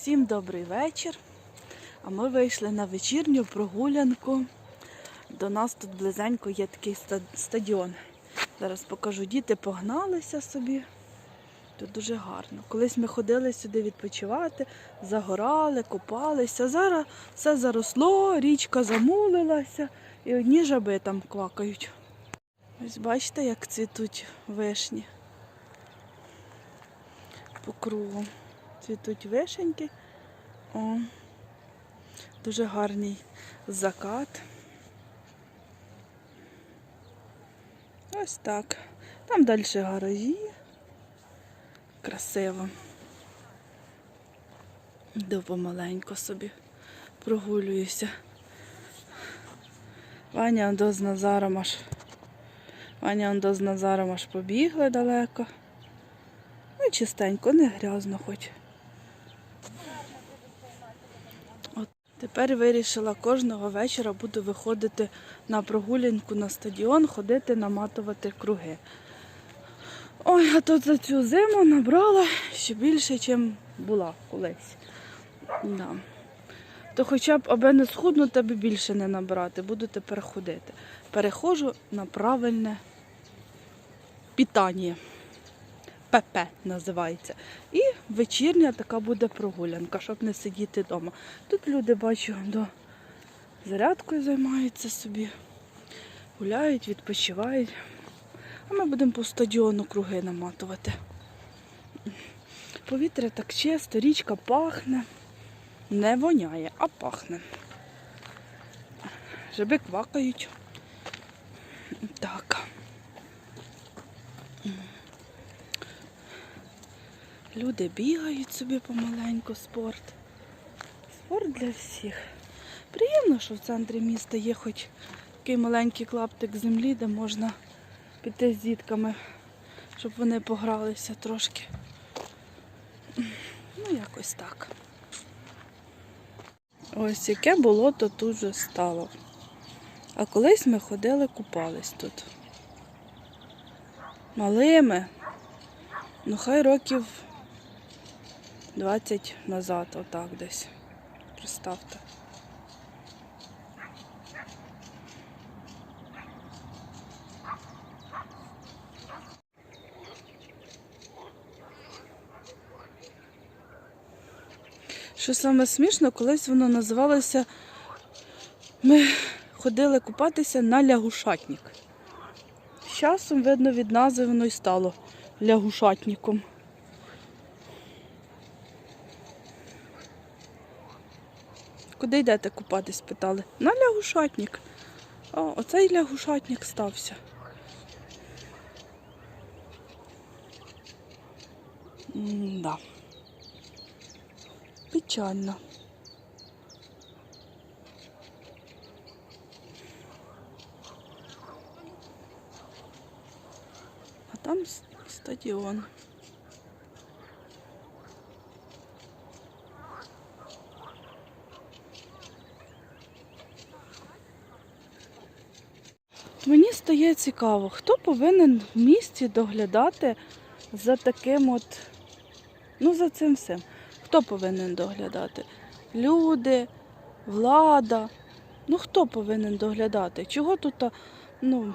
Всім добрий вечір. А ми вийшли на вечірню прогулянку. До нас тут близенько є такий стадіон. Зараз покажу, діти погналися собі. Тут дуже гарно. Колись ми ходили сюди відпочивати, загорали, купалися. Зараз все заросло, річка замулилася і одні жаби там квакають. Ось бачите, як цвітуть вишні по кругу. Цвітуть вишеньки. О, дуже гарний закат. Ось так. Там далі гаражі. Красиво. Йду помаленько собі прогулююся. Ваня Андо з Назаром аж. Ваня Андо з Назаром аж побігли далеко. Ну, чистенько, не грязно хоч. Тепер вирішила кожного вечора буду виходити на прогулянку на стадіон, ходити наматувати круги. Ой, а тут за цю зиму набрала ще більше, ніж була колись. Да. То хоча б аби не схуднути, аби більше не набрати, буду тепер ходити. Переходжу на правильне питання. ПП називається. І вечірня така буде прогулянка, щоб не сидіти вдома. Тут люди бачу до зарядкою займаються собі, гуляють, відпочивають. А ми будемо по стадіону круги наматувати. Повітря так чисто, річка пахне. Не воняє, а пахне. Жаби квакають. Так. Люди бігають собі помаленьку, спорт. Спорт для всіх. Приємно, що в центрі міста є хоч такий маленький клаптик землі, де можна піти з дітками, щоб вони погралися трошки. Ну, якось так. Ось яке болото тут вже стало. А колись ми ходили, купались тут. Малими. Ну, хай років 20 назад, отак десь. Представте. Що саме смішно, колись воно називалося. Ми ходили купатися на лягушатник. З часом, видно, від назви воно й стало лягушатником. Куди йдете купатись? питали. На лягушатник. О, оцей лягушатник стався. М-да. Печально. А там стадіон. Мені стає цікаво, хто повинен в місті доглядати за таким от, ну за цим всім. Хто повинен доглядати? Люди, влада. Ну хто повинен доглядати? Чого тут ну,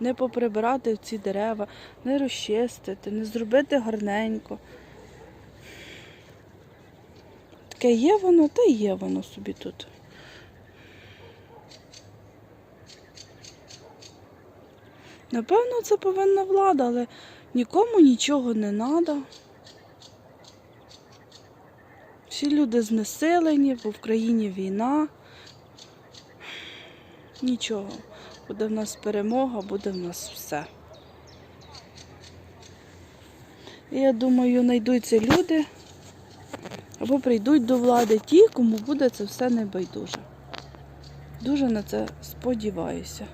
не поприбирати ці дерева, не розчистити, не зробити гарненько. Таке є воно, та є воно собі тут. Напевно, це повинна влада, але нікому нічого не треба. Всі люди знесилені, бо в країні війна. Нічого. Буде в нас перемога, буде в нас все. Я думаю, знайдуться люди або прийдуть до влади ті, кому буде це все небайдуже. Дуже на це сподіваюся.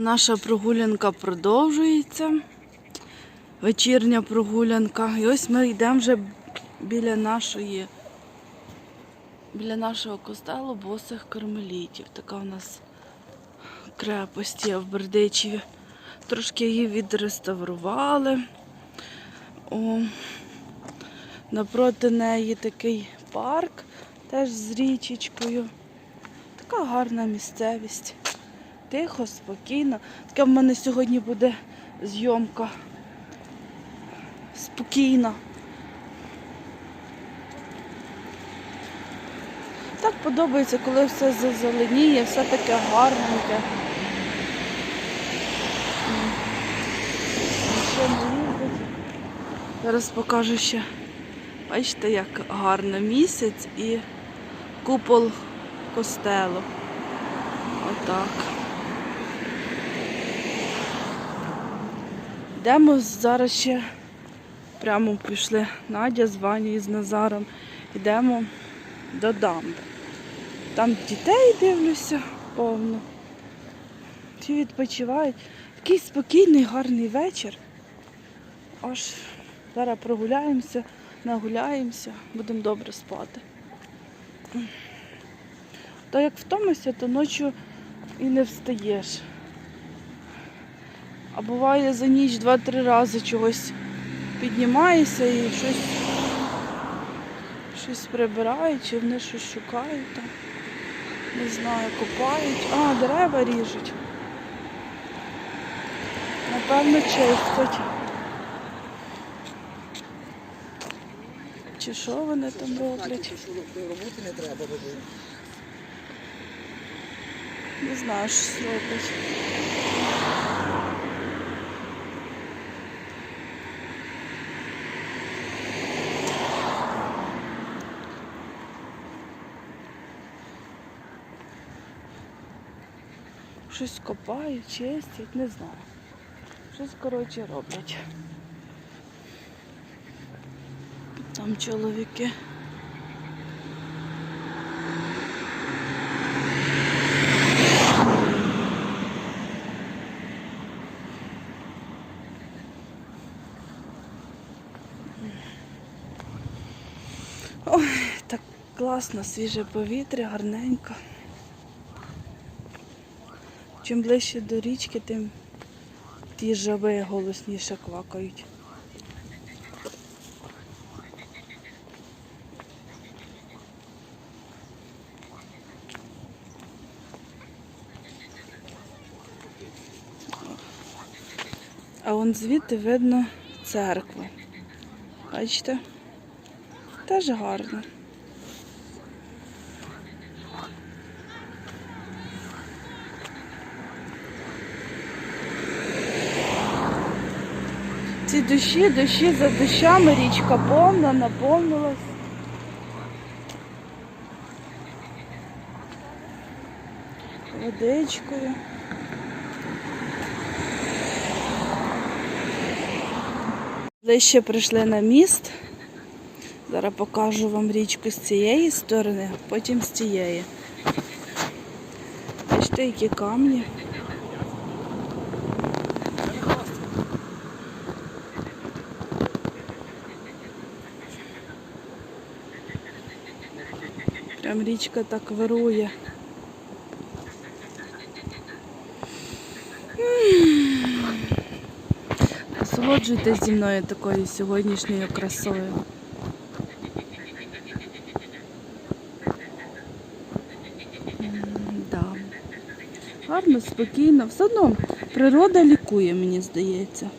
Наша прогулянка продовжується. Вечірня прогулянка. І ось ми йдемо вже біля нашої, біля нашого костелу босих кармелітів. Така у нас крепость є в Бердичеві. Трошки її відреставрували. О, Напроти неї такий парк, теж з річечкою. Така гарна місцевість. Тихо, спокійно. Така в мене сьогодні буде зйомка. Спокійна. Так подобається, коли все зазеленіє, все таке гарненьке. Зараз покажу ще. Бачите, як гарно місяць і купол костелу. Отак. Йдемо зараз ще прямо пішли Надя з Ванею з Назаром. Йдемо до дамби. Там дітей дивлюся повно. Всі відпочивають. Такий спокійний, гарний вечір. Аж зараз прогуляємося, нагуляємося, будемо добре спати. Та як втомишся, то ночі і не встаєш. А буває за ніч два-три рази чогось піднімаєшся і щось, щось прибирають, чи вони щось шукають там. Не знаю, копають. А, дерева ріжуть. Напевно, чистять. Чи що вони там роблять? роботи не треба робити. Не знаю, що роблять. Щось копають, чистять, не знаю. Щось, коротше, роблять. Там чоловіки. Ой, так класно, свіже повітря, гарненько. Чим ближче до річки, тим ті жаби голосніше квакають. А вон звідти видно церкву. Бачите? Теж гарно. Ці дощі, дощі за дощами, річка повна, наповнилась. Водичкою. Ближче прийшли на міст. Зараз покажу вам річку з цієї сторони, потім з цієї. Бачите, які камні. Прям річка так вирує. Насолоджуйтесь зі мною такою сьогоднішньою красою. Да. Гарно, спокійно. Все одно природа лікує, мені здається.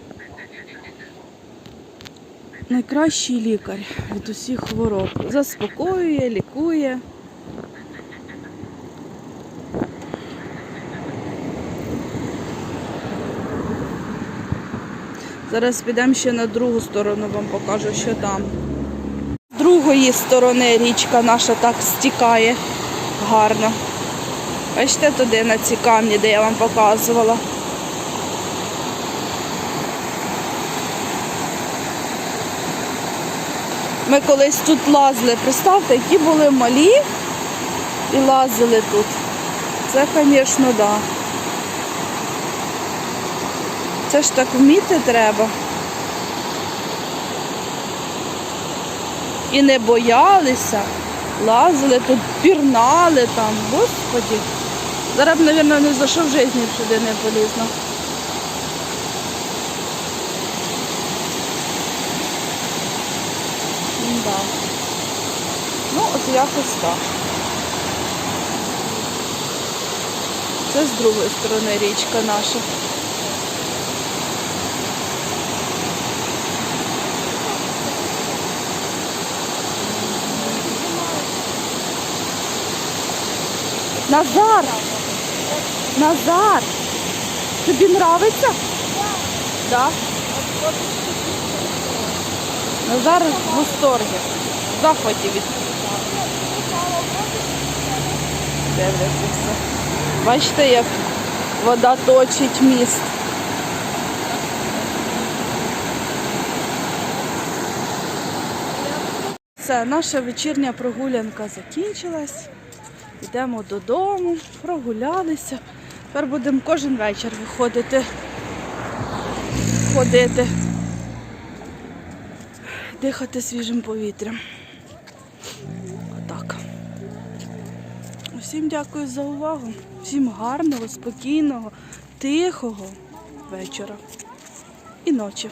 Найкращий лікар від усіх хвороб. Заспокоює, лікує. Зараз підемо ще на другу сторону, вам покажу, що там. З другої сторони річка наша так стікає гарно. Бачите туди на ці камні, де я вам показувала. Ми колись тут лазили, представте, які були малі і лазили тут. Це, звісно, так. Да. Це ж так вміти треба. І не боялися, лазили тут, пірнали там, господі. Зараз б, мабуть, не за що в житті сюди не полізла. М. Да. Ну, от якось так. Це з другої сторони річка наша. Назар! Назар! Тобі нравиться? Да. Назар в восторгі. В захваті від дивляться. Бачите, як вода точить міст. Все, наша вечірня прогулянка закінчилась. Йдемо додому, прогулялися. Тепер будемо кожен вечір виходити, ходити, дихати свіжим повітрям. Отак. Усім дякую за увагу. Всім гарного, спокійного, тихого вечора і ночі.